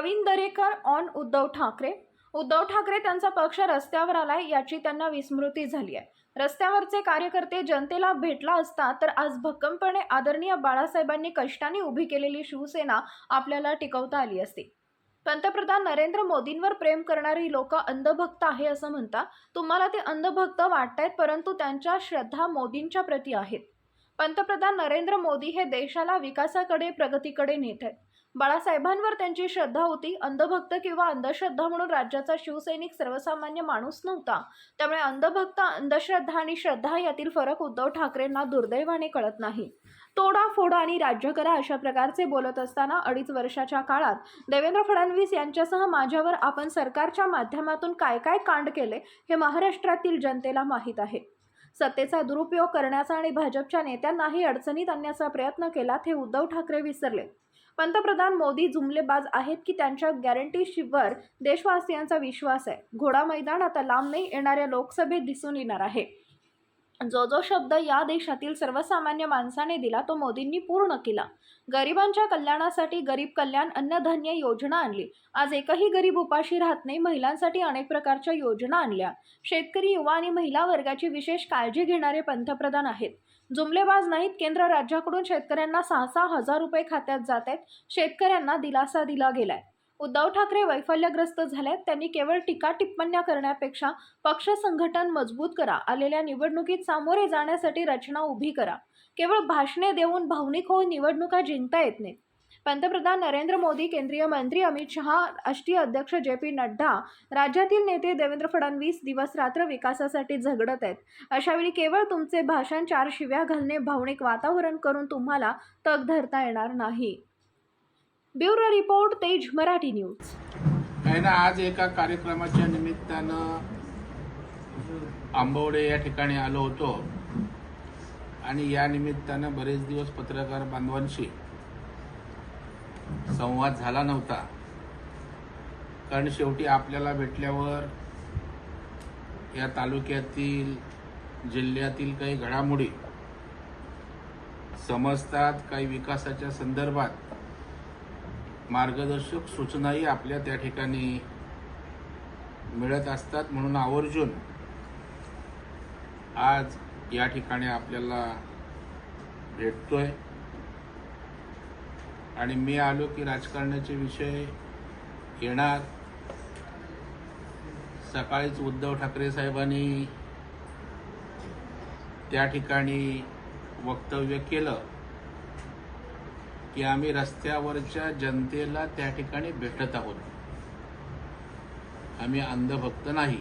Pravin Darekar on Uddhav Thackeray. Uddhav Thackeray त्यांचा पक्ष रस्त्यावर आलाय याची त्यांना विस्मृती झाली आहे. रस्त्यावरचे कार्यकर्ते जनतेला भेटला असता तर आज भक्कमपणे आदरणीय बाळासाहेबांनी कष्टाने उभी केलेली शिवसेना आपल्याला टिकवता आली असती. पंतप्रधान नरेंद्र मोदींवर प्रेम करणारी लोक अंधभक्त आहे असं म्हणता तुम्हाला ते अंधभक्त वाटतायत परंतु त्यांच्या श्रद्धा मोदींच्या प्रती आहेत. पंतप्रधान नरेंद्र मोदी हे देशाला विकासाकडे प्रगतीकडे नेत आहेत. बाळासाहेबांवर त्यांची श्रद्धा होती. अंधभक्त किंवा अंधश्रद्धा म्हणून राज्याचा शिवसैनिक सर्वसामान्य माणूस नव्हता. त्यामुळे अंधभक्त अंधश्रद्धा आणि श्रद्धा यातील फरक उद्धव ठाकरेंना दुर्दैवाने कळत नाही. तोडा फोडा आणि राज्य करा अशा प्रकारचे बोलत असताना अडीच वर्षाच्या काळात देवेंद्र फडणवीस यांच्यासह माझ्यावर आपण सरकारच्या माध्यमातून काय काय कांड केले हे महाराष्ट्रातील जनतेला माहीत आहे. सत्तेचा दुरुपयोग करण्याचा आणि भाजपच्या नेत्यांनाही अडचणीत आणण्याचा प्रयत्न केला हे उद्धव ठाकरे विसरले. पंतप्रधान मोदी जुमलेबाज आहेत की त्यांच्या गॅरंटीशीवर देशवासियांचा विश्वास आहे. घोडा मैदान आता लांब नाही येणाऱ्या लोकसभेत दिसून येणार आहे. जो जो शब्द या देशातील सर्वसामान्य माणसाने दिला तो मोदींनी पूर्ण केला. गरिबांच्या कल्याणासाठी गरीब कल्याण अन्नधान्य योजना आणली. आज एकही गरीब उपाशी राहत नाही महिलांसाठी अनेक प्रकारच्या योजना आणल्या. शेतकरी युवा आणि महिला वर्गाची विशेष काळजी घेणारे पंतप्रधान आहेत. जुमलेबाज नाहीत केंद्र राज्याकडून शेतकऱ्यांना सहा सहा हजार रुपये खात्यात जात आहेत. शेतकऱ्यांना दिलासा दिला गेलाय. उद्धव ठाकरे वैफल्यग्रस्त झालेत त्यांनी केवळ टीका टिप्पण्या करण्यापेक्षा पक्ष संघटन मजबूत करा. आलेल्या निवडणुकीत सामोरे जाण्यासाठी रचना उभी करा. केवळ भाषणे देऊन भावनिक होऊन निवडणुका जिंकता येत नाहीत. पंतप्रधान नरेंद्र मोदी केंद्रीय मंत्री अमित शहा राष्ट्रीय अध्यक्ष जे पी नड्डा राज्यातील नेते देवेंद्र फडणवीस दिवस रात्र विकासासाठी झगडत आहेत. अशावेळी केवळ तुमचे भाषण चार शिव्या घालणे भावनिक वातावरण करून तुम्हाला तग धरता येणार नाही. ब्युरो रिपोर्ट तेज मराठी न्यूज. काही ना आज एका कार्यक्रमाच्या निमित्तानं आंबवडे या ठिकाणी आलो होतो. आणि या निमित्तानं बरेच दिवस पत्रकार बांधवांशी संवाद झाला नव्हता. कारण शेवटी आपल्याला भेटल्यावर या तालुक्यातील जिल्ह्यातील काही घडामोडी समजतात काही विकासाच्या संदर्भात मार्गदर्शक सूचनाही आपल्या त्या ठिकाणी मिळत असतात. म्हणून आवर्जून आज या ठिकाणी आपल्याला भेटतोय. आणि मी आलो की राजकारणाचे विषय येणार. सकाळीच उद्धव ठाकरे साहेबांनी त्या ठिकाणी वक्तव्य केलं. की आम्ही रस्त्यावरच्या जनतेला त्या ठिकाणी भेटत आहोत. आम्ही अंधभक्त नाही.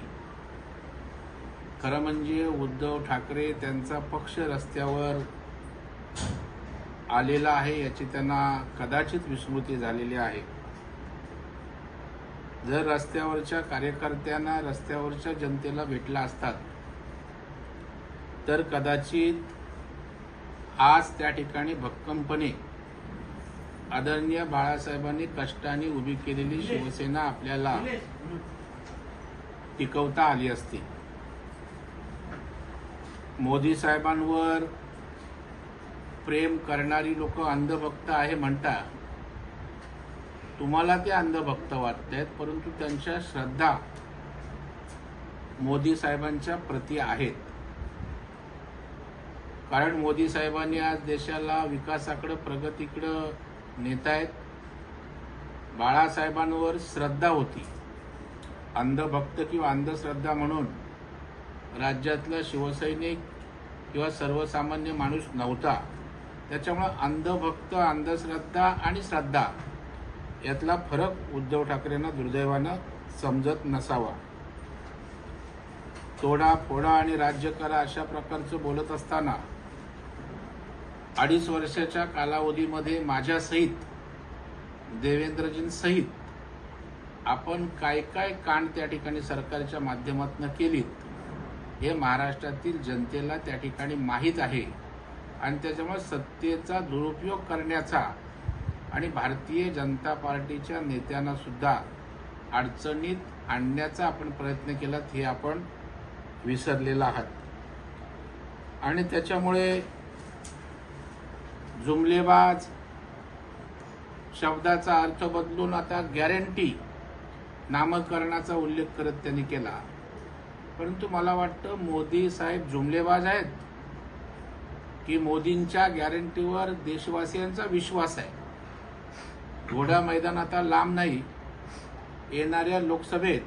खरं म्हणजे उद्धव ठाकरे त्यांचा पक्ष रस्त्यावर आलेला आहे याची त्यांना कदाचित विस्मृती झालेली आहे. जर रस्त्यावरच्या कार्यकर्त्यांना रस्त्यावरच्या जनतेला भेटला असतात तर कदाचित आज त्या ठिकाणी भक्कमपणे आदरणीय बाळासाहेबांनी कष्टाने उभी केलेली शिवसेना आपल्याला टिकवता आली असती. मोदी साहेबांवर प्रेम करणारी लोक अंधभक्त आहे म्हणता. तुम्हाला ते अंधभक्त वाटत आहेत परंतु त्यांच्या श्रद्धा मोदी साहेबांच्या प्रती आहेत. कारण मोदी साहेबांनी आज देशाला विकासाकडं प्रगतीकडं नेता आहेत. बाळासाहेबांवर श्रद्धा होती. अंधभक्त किंवा अंधश्रद्धा म्हणून राज्यातला शिवसैनिक किंवा सर्वसामान्य माणूस नव्हता. त्याच्यामुळं अंधभक्त अंधश्रद्धा आणि श्रद्धा यातला फरक उद्धव ठाकरेंना दुर्दैवानं समजत नसावा. तोडा फोडा आणि राज्य करा अशा प्रकारचं बोलत असताना अडीच वर्षाच्या कालावधीमध्ये माझ्यासहित देवेंद्रजींसहित आपण काय काय कांड त्या ठिकाणी सरकारच्या माध्यमातून केलीत हे महाराष्ट्रातील जनतेला त्या ठिकाणी माहीत आहे. आणि त्याच्यामुळे सत्तेचा दुरुपयोग करण्याचा आणि भारतीय जनता पार्टीच्या नेत्यांना सुद्धा अडचणीत आणण्याचा आपण प्रयत्न केलात हे आपण विसरलेला आहात. आणि त्याच्यामुळे जुमलेबाज शब्दाचा अर्थ बदलून आता गॅरंटी नामकरणाचा उल्लेख करत त्यांनी केला. परंतु मला वाटतं मोदी साहेब जुमलेबाज आहेत की मोदींच्या गॅरंटीवर देशवासियांचा विश्वास आहे. घोडा मैदान आता लांब नाही येणाऱ्या लोकसभेत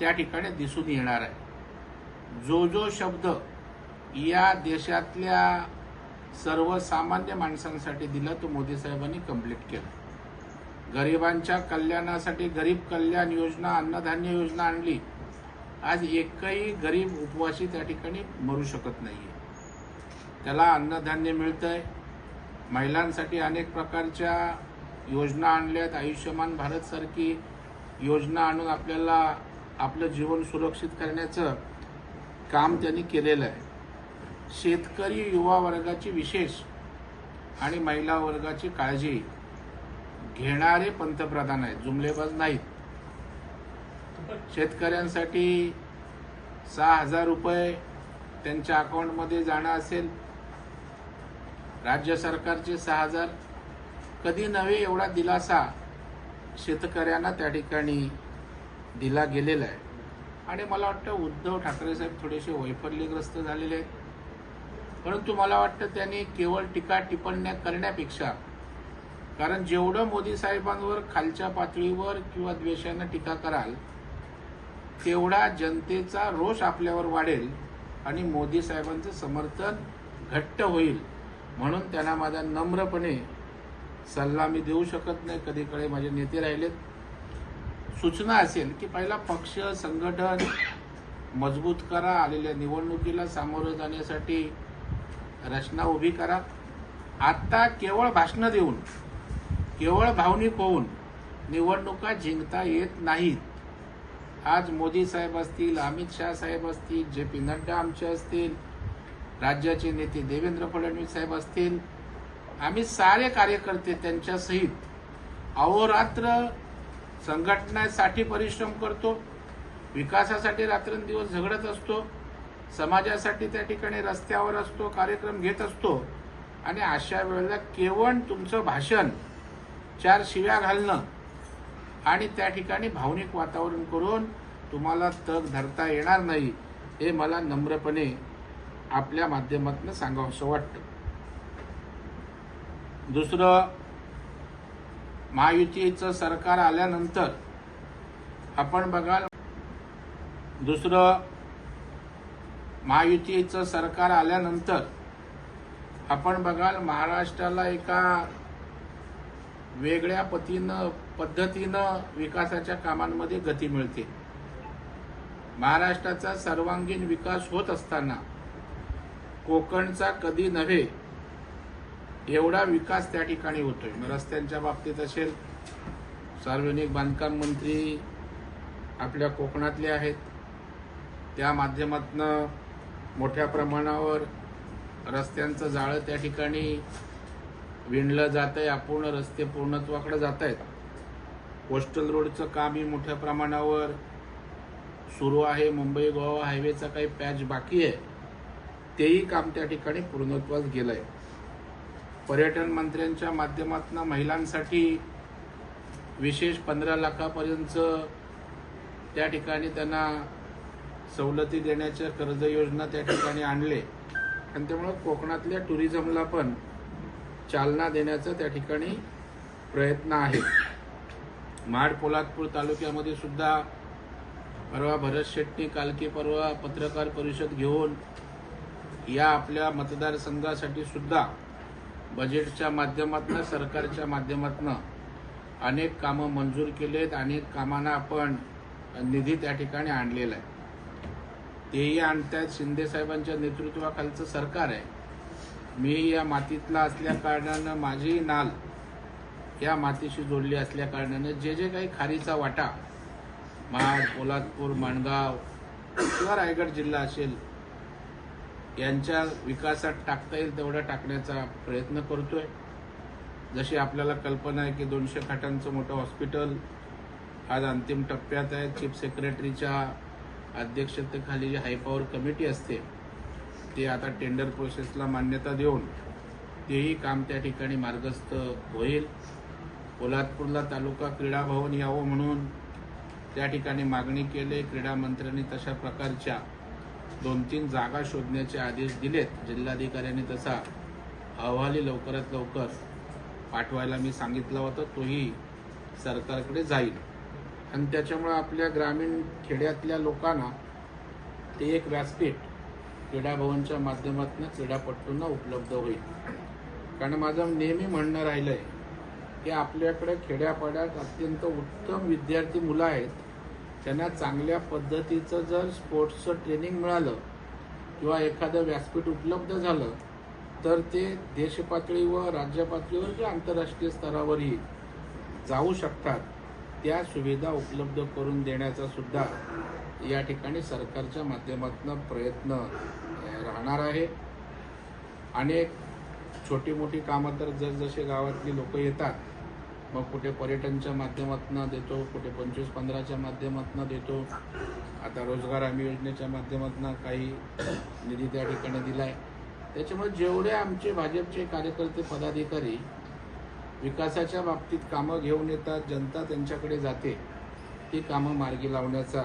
त्या ठिकाणी दिसून येणार आहे. जो जो शब्द या देशातल्या सर्वसामान्य माणसांसाठी दिलं तो मोदी साहेबांनी कंप्लीट केलं. गरिबांच्या कल्याणासाठी गरीब कल्याण योजना अन्नधान्य योजना आणली. आज एकही गरीब उपवासी त्या ठिकाणी मरू शकत नाही आहे त्याला अन्नधान्य मिळतंय. महिलांसाठी अनेक प्रकारच्या योजना आणल्यात. आयुष्यमान भारतसारखी योजना आणून आपल्याला आपलं जीवन सुरक्षित करण्याचं काम त्यांनी केलेलं आहे. शेतकरी युवा वर्गाची विशेष आणि महिला वर्गाची काळजी घेणारे पंतप्रधान आहेत जुमलेबाज नाहीत. शेतकऱ्यांसाठी सहा हजार रुपये त्यांच्या अकाउंटमध्ये जाणं असेल राज्य सरकारचे सहा हजार. कधी नव्हे एवढा दिलासा शेतकऱ्यांना त्या ठिकाणी दिला गेलेला आहे. आणि मला वाटतं उद्धव ठाकरे साहेब थोडेसे वैफल्यग्रस्त झालेले आहेत. परंतु मला वाटतं त्यांनी केवळ टीका टिप्पण्या करण्यापेक्षा कारण जेवढं मोदी साहेबांवर खालच्या पातळीवर किंवा द्वेषानं टीका कराल तेवढा जनतेचा रोष आपल्यावर वाढेल आणि मोदी साहेबांचं समर्थन घट्ट होईल म्हणून त्यांना माझा नम्रपणे सल्ला मी देऊ शकत नाही. कधीकडे माझे नेते राहिलेत. सूचना असेल की पहिला पक्ष संघटन मजबूत करा आलेल्या निवडणुकीला सामोरं जाण्यासाठी रचना उभी करा. आत्ता केवळ भाषणं देऊन केवळ भावनिक होऊन निवडणुका जिंकता येत नाहीत. आज मोदी साहेब असतील अमित शाह साहेब असतील जे पी नड्डा आमचे असतील राज्याचे नेते देवेंद्र फडणवीस साहेब असतील आम्ही सारे कार्यकर्ते त्यांच्यासहित अहोरात्र संघटनेसाठी परिश्रम करतो विकासासाठी रात्रंदिवस झगडत असतो समाजासाठी त्या ठिकाणी रस्त्यावर असतो कार्यक्रम घेत असतो. आणि अशा वेळेला केवळ तुमचं भाषण चार शिव्या घालणं आणि त्या ठिकाणी भावनिक वातावरण करून तुम्हाला तग धरता येणार नाही हे मला नम्रपणे आपल्या माध्यमातून सांगावंसं वाटतं. दुसरं महायुतीचं सरकार आल्यानंतर आपण बघाल दुसरं महायुतीचं सरकार आल्यानंतर आपण बघाल महाराष्ट्राला एका वेगळ्या पतीनं पद्धतीनं विकासाच्या कामांमध्ये गती मिळते. महाराष्ट्राचा सर्वांगीण विकास होत असताना कोकणचा कधी नव्हे एवढा विकास त्या ठिकाणी होतोय. रस्त्यांच्या बाबतीत असेल सार्वजनिक बांधकाम मंत्री आपल्या कोकणातले आहेत. त्या माध्यमातनं मोठ्या प्रमाणावर रस्त्यांचं जाळं त्या ठिकाणी विणलं जात आहे अपूर्ण रस्ते पूर्णत्वाकडे जात आहेत कोस्टल रोडचं कामही मोठ्या प्रमाणावर सुरू आहे. मुंबई गोवा हायवेचा काही पॅच बाकी आहे. तेही काम त्या ठिकाणी पूर्णत्वास गेलं आहे पर्यटन मंत्र्यांच्या माध्यमातून महिलांसाठी विशेष पंधरा लाखापर्यंत त्या ठिकाणी त्यांना सवलती देण्याच्या कर्ज योजना त्या ठिकाणी आणले. आणि त्यामुळं कोकणातल्या टुरिझमला पण चालना देण्याचा त्या ठिकाणी प्रयत्न आहे. महाड पोलादपूर तालुक्यामध्ये सुद्धा परवा भरत शेट्टी कालके परवा पत्रकार परिषद घेऊन या आपल्या मतदारसंघासाठी सुद्धा बजेटच्या माध्यमातून सरकारच्या माध्यमातून अनेक कामं मंजूर केलेत. अनेक कामांना आपण निधी त्या ठिकाणी आणलेला आहे. तेही आणतायत. शिंदे साहेबांच्या नेतृत्वाखालचं सरकार आहे. मी या मातीतला असल्या कारणानं माझी नाल या मातीशी जोडली असल्या कारणानं जे जे काही खारीचा वाटा महाड पोलादपूर माणगाव किंवा रायगड जिल्हा असेल यांच्या विकासात टाकता येईल तेवढा टाकण्याचा प्रयत्न करतोय. जशी आपल्याला कल्पना आहे की दोनशे खाटांचं मोठं हॉस्पिटल आज अंतिम टप्प्यात आहे. चीफ सेक्रेटरीच्या अध्यक्षतेखाली जी हायपॉवर कमिटी असते ते आता टेंडर प्रोसेसला मान्यता देऊन तेही काम त्या ठिकाणी मार्गस्थ होईल. पोलादपूरला तालुका क्रीडा भवन यावं म्हणून त्या ठिकाणी मागणी केली. क्रीडा मंत्र्यांनी तशा प्रकारच्या दोन तीन जागा शोधण्याचे आदेश दिलेत. जिल्हाधिकाऱ्यांनी तसा अहवाली लवकरात लवकर पाठवायला मी सांगितलं होतं. तोही सरकारकडे जाईल. आणि त्याच्यामुळे आपल्या ग्रामीण खेड्यातल्या लोकांना ते एक व्यासपीठ क्रीडाभवनच्या माध्यमातून क्रीडापटूंना उपलब्ध होईल. कारण माझं नेहमी म्हणणं राहिलं आहे की आपल्याकडे खेड्यापाड्यात अत्यंत उत्तम विद्यार्थी मुलं आहेत. त्यांना चांगल्या पद्धतीचं जर स्पोर्ट्सचं ट्रेनिंग मिळालं किंवा एखादं व्यासपीठ उपलब्ध झालं तर ते देशपातळीवर राज्य पातळीवर किंवा आंतरराष्ट्रीय स्तरावरही जाऊ शकतात. त्या सुविधा उपलब्ध करून देण्याचा सुद्धा या ठिकाणी सरकारच्या माध्यमातून प्रयत्न राहणार आहे. अनेक छोटी मोठी कामं तर जसजसे गावातली लोक येतात मग कुठे पर्यटनच्या माध्यमातून देतो कुठे पंचवीस पंधराच्या माध्यमातून देतो. आता रोजगार हमी योजनेच्या माध्यमातून काही निधी त्या ठिकाणी दिला आहे त्याच्यामुळे जेवढे आमचे भाजपचे कार्यकर्ते पदाधिकारी विकासाच्या बाबतीत कामं घेऊन येतात जनता त्यांच्याकडे जाते. ती कामं मार्गी लावण्याचा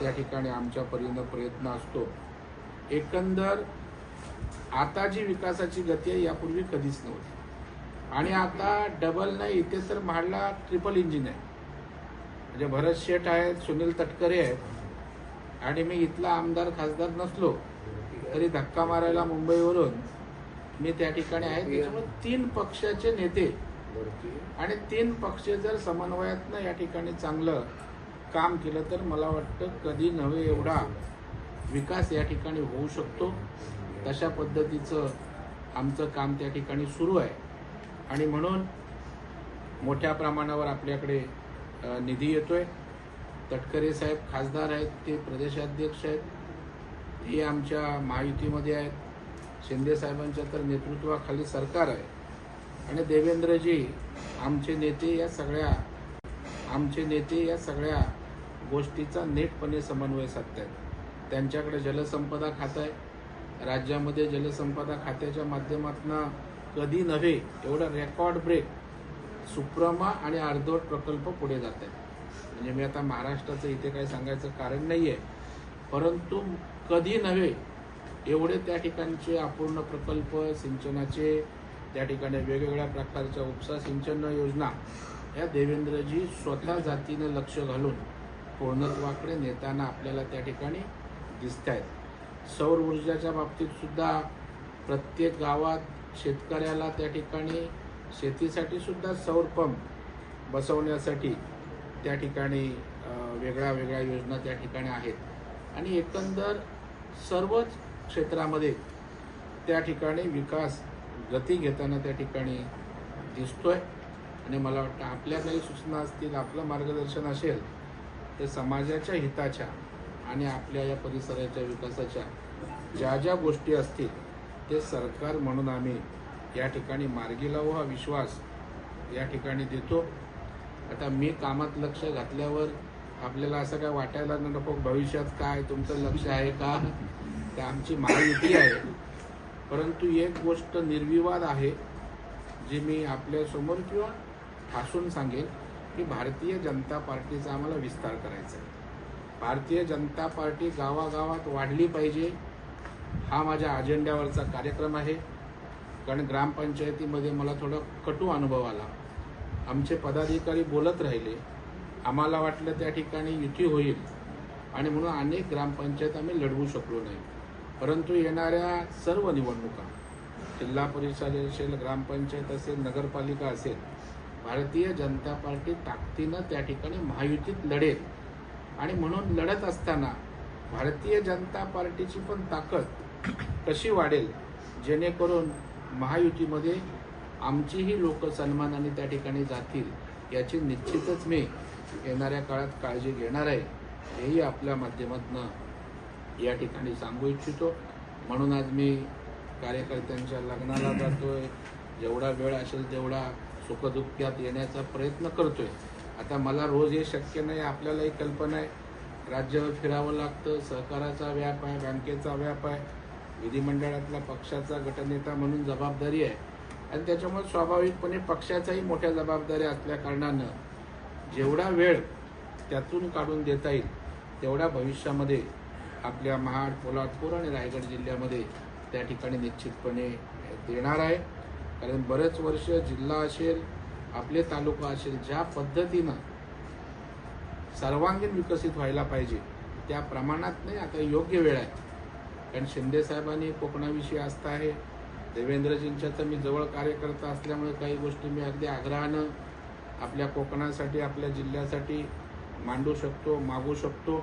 त्या ठिकाणी आमच्या परीनं प्रयत्न असतो. एकंदर आता जी विकासाची गती आहे यापूर्वी कधीच नव्हती. आणि आता डबल नाही इथे तर म्हाडला ट्रिपल इंजिन आहे. म्हणजे भरत शेठ आहेत सुनील तटकरे आहेत. आणि मी इथला आमदार खासदार नसलो तरी धक्का मारायला मुंबईवरून मी त्या ठिकाणी आहे. त्याच्यामुळे तीन पक्षाचे नेते आणि तीन पक्ष जर समन्वयातनं या ठिकाणी चांगलं काम केलं तर मला वाटतं कधी नव्हे एवढा विकास या ठिकाणी होऊ शकतो. तशा पद्धतीचं आमचं काम त्या ठिकाणी सुरू आहे. आणि म्हणून मोठ्या प्रमाणावर आपल्याकडे निधी निधी येतोय. तटकरे साहेब खासदार आहेत ते प्रदेशाध्यक्ष आहेत. ते आमच्या महायुतीमध्ये आहेत. शिंदे साहेबांच्या तर नेतृत्वाखाली सरकार आहे. आणि देवेंद्रजी आमचे नेते या सगळ्या आमचे नेते या सगळ्या गोष्टीचा नेटपणे समन्वय साधतात त्यांच्याकडे जलसंपदा खातं आहे. राज्यामध्ये जलसंपदा खात्याच्या माध्यमातून कधी नव्हे एवढा रेकॉर्ड ब्रेक सुप्रमा आणि अर्धवट प्रकल्प पुढे जात आहेत म्हणजे मी आता महाराष्ट्राचं इथे काही सांगायचं कारण नाही आहे परंतु कधी नव्हे एवढे त्या ठिकाणचे अपूर्ण प्रकल्प सिंचनाचे त्या ठिकाणी वेगवेगळ्या प्रकारच्या उपसा सिंचन योजना या देवेंद्रजी स्वतः जातीनं लक्ष घालून पूर्णत्वाकडे नेताना आपल्याला त्या ठिकाणी दिसत आहेत सौर ऊर्जाच्या बाबतीत सुद्धा प्रत्येक गावात शेतकऱ्याला त्या ठिकाणी शेतीसाठी सुद्धा सौर पंप बसवण्यासाठी त्या ठिकाणी वेगळ्या वेगळ्या योजना त्या ठिकाणी आहेत. आणि एकंदर सर्वच क्षेत्रामध्ये त्या ठिकाणी विकास गती घेताना त्या ठिकाणी दिसतोय. आणि मला वाटतं आपल्या काही सूचना असतील आपलं मार्गदर्शन असेल तर समाजाच्या हिताच्या आणि आपल्या या परिसराच्या विकासाच्या ज्या ज्या गोष्टी असतील ते सरकार म्हणून आम्ही या ठिकाणी मार्गी लावू हा विश्वास या ठिकाणी देतो. आता मी कामात लक्ष घातल्यावर आपल्याला असं काय वाटायला नको भविष्यात काय तुमचं लक्ष आहे का? ते आमची माहिती आहे परंतु एक गोष्ट निर्विवाद आहे जी मी आपल्यासमोर किंवा ठासून सांगेन की भारतीय जनता पार्टीचा आम्हाला विस्तार करायचा आहे. भारतीय जनता पार्टी गावागावात वाढली पाहिजे हा माझ्या अजेंड्यावरचा कार्यक्रम आहे. कारण ग्रामपंचायतीमध्ये मला थोडा कटू अनुभव आला. आमचे पदाधिकारी बोलत राहिले आम्हाला वाटलं त्या ठिकाणी युती होईल आणि म्हणून अनेक ग्रामपंचायत आम्ही लढवू शकलो नाही. परंतु येणाऱ्या सर्व निवडणुका जिल्हा परिषद असेल ग्रामपंचायत असेल नगरपालिका असेल भारतीय जनता पार्टी ताकदीनं त्या ठिकाणी महायुतीत लढेल. आणि म्हणून लढत असताना भारतीय जनता पार्टीची पण ताकद कशी वाढेल? जेणेकरून महायुतीमध्ये आमचीही लोक सन्मानाने त्या ठिकाणी जातील याची निश्चितच मी येणाऱ्या काळात काळजी घेणार आहे. हेही आपल्या माध्यमातून या ठिकाणी सांगू इच्छितो. म्हणून आज मी कार्यकर्त्यांच्या लग्नाला जातोय. जेवढा वेळ असेल तेवढा सुखदुःखात येण्याचा प्रयत्न करतोय. आता मला रोज हे शक्य नाही आपल्यालाही कल्पना आहे. राज्यावर फिरावं लागतं सहकाराचा व्याप आहे बँकेचा व्याप आहे. विधिमंडळातला पक्षाचा गटनेता म्हणून जबाबदारी आहे. आणि त्याच्यामुळे स्वाभाविकपणे पक्षाचाही मोठ्या जबाबदाऱ्या असल्या कारणानं जेवढा वेळ त्यातून काढून देता येईल तेवढा भविष्यामध्ये आपल्या महाड पोलादपूर आणि रायगड जिल्ह्यामध्ये त्या ठिकाणी निश्चितपणे देणार आहे. कारण बरेच वर्ष जिल्हा असेल आपले तालुका असेल ज्या पद्धतीनं सर्वांगीण विकसित व्हायला पाहिजे त्या प्रमाणात नाही आता योग्य वेळ आहे. कारण शिंदेसाहेबांनी कोकणाविषयी आस्था आहे. देवेंद्रजींच्या तर मी जवळ कार्यकर्ता असल्यामुळे काही गोष्टी मी अगदी आग्रहानं आपल्या कोकणासाठी आपल्या जिल्ह्यासाठी मांडू शकतो मागू शकतो.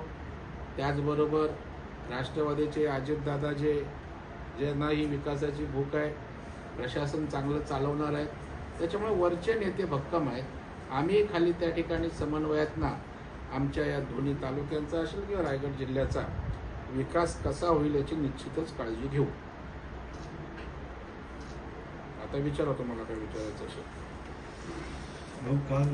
त्याचबरोबर राष्ट्रवादीचे अजितदादा जे ज्यांना ही विकासाची भूक आहे प्रशासन चांगलं चालवणार आहे. त्याच्यामुळे वरचे नेते भक्कम आहेत. आम्ही खाली त्या ठिकाणी समन्वयातना आमच्या या दोन्ही तालुक्यांचा असेल किंवा रायगड जिल्ह्याचा विकास कसा होईल याची निश्चितच काळजी घेऊ. आता विचारा तुम्हाला काय विचारायचं असेल. काल